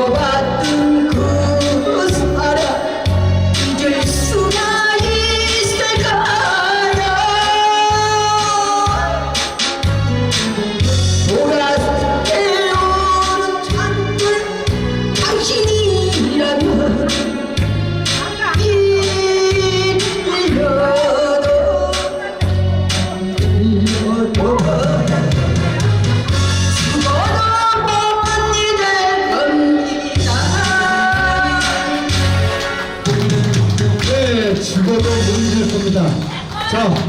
주 Go.